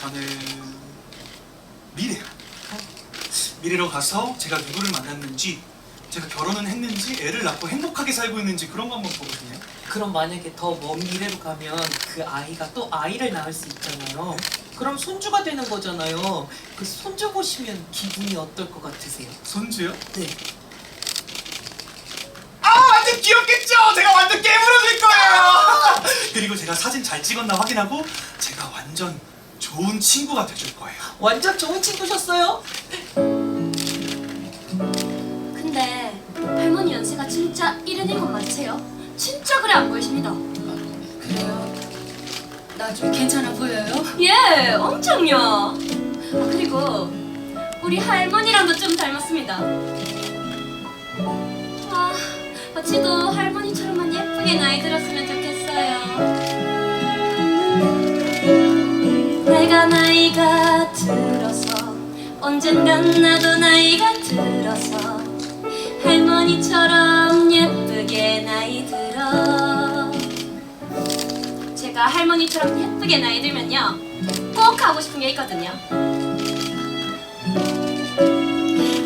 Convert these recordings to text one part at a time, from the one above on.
저는 미래요. 미래로 가서 제가 누구를 만났는지, 제가 결혼은 했는지, 애를 낳고 행복하게 살고 있는지 그런 거 한번 보거든요. 그럼 만약에 더 먼 미래로 가면 그 아이가 또 아이를 낳을 수 있잖아요. 그럼 손주가 되는 거잖아요. 그 손주 보시면 기분이 어떨 것 같으세요? 손주요? 네. 아 완전 귀엽겠죠? 제가 완전 깨물어줄 거예요. 그리고 제가 사진 잘 찍었나 확인하고 제가 완전 좋은 친구가 돼줄 거예요. 완전 좋은 친구셨어요? 근데 할머니 연세가 진짜 이른인 것 맞으세요? 진짜 그래 안 보이십니다. 그래요? 나중에 괜찮아 보여요? 예, 엄청요. 아, 그리고 우리 할머니랑도 좀 닮았습니다. 아, 어찌도 할머니처럼만 예쁘게 나이 들었으면 좋겠어요. 내가 나이가 들어서 언젠간 나도 나이가 들어서 할머니처럼 예쁘게 나이 들어. 제가 할머니처럼 예쁘게 나이 들면요 꼭 하고 싶은 게 있거든요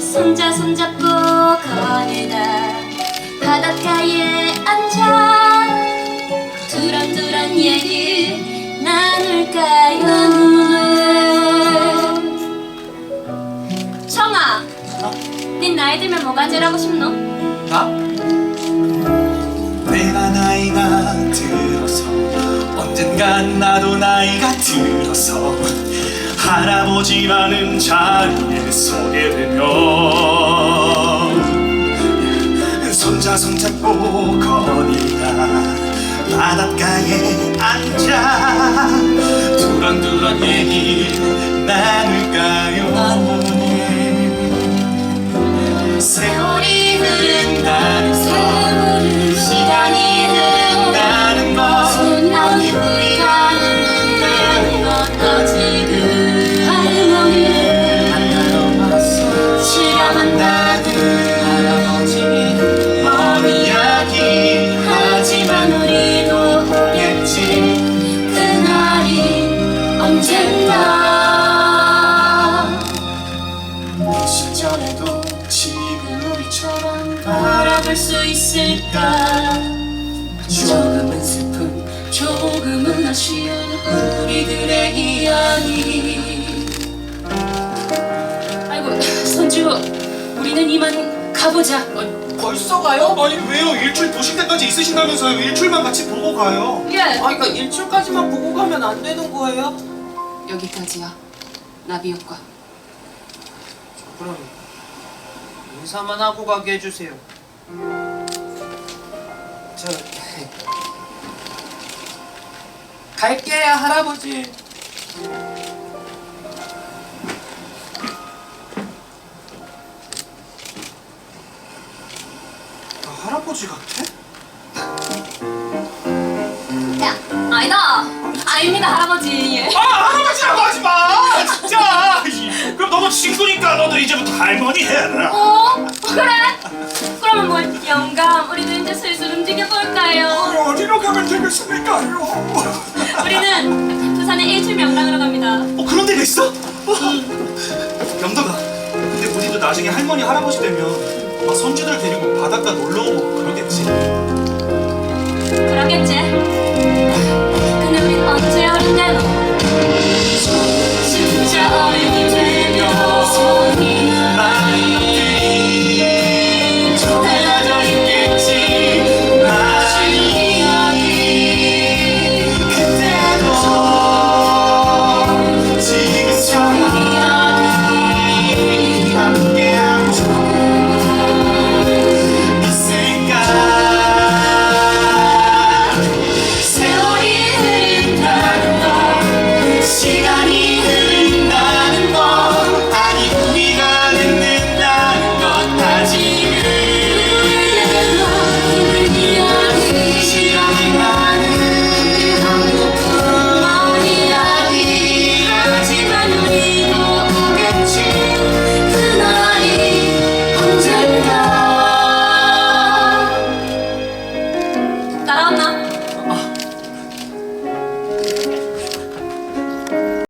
손자 손잡고 거닐다 바닷가에 청아 네 나이 들면 뭐가 제일 하고 싶노? 나? 내가 나이가 들어서 언젠간 나도 나이가 들어서 할아버지라는 자리에 서게 되면 손자 손잡고 거닐다 바닷가에 앉아 두런두런 얘기 나 시절에도 지금 우리처럼 바라볼 수 있을까 조금은 슬픈 조금은 아쉬운 우리들의 이야기 아이고 손주 우리는 이만 가보자 어, 벌써 가요? 아니 왜요 일출 도실 때까지 있으신다면서요 일출만 같이 보고 가요 예 아, 그러니까 일출까지만 보고 가면 안 되는 거예요? 여기까지야. 나비 효과. 그럼 인사만 하고 가게 해주세요. 저 갈게요 할아버지. 할아버지 같아? 야, 아니다. 아닙니다, 할아버지. 예. 아 할아버지라고 하지 마 진짜 그럼 너도 친구니까 너도 이제부터 할머니 해라 어? 그래? 그러면 뭐 영감, 우리도 이제 슬슬 움직여 볼까요? 어디로 가면 되겠습니까요? 우리는 부산의 일출 명당으로 갑니다. 어 그런 데가 있어? 영덕아 근데 우리도 나중에 할머니 할아버지 되면 막 손주들 데리고 바닷가 놀러 오고 그러겠지. 근데 우린 언제 어린데도 진짜 어린이 돼.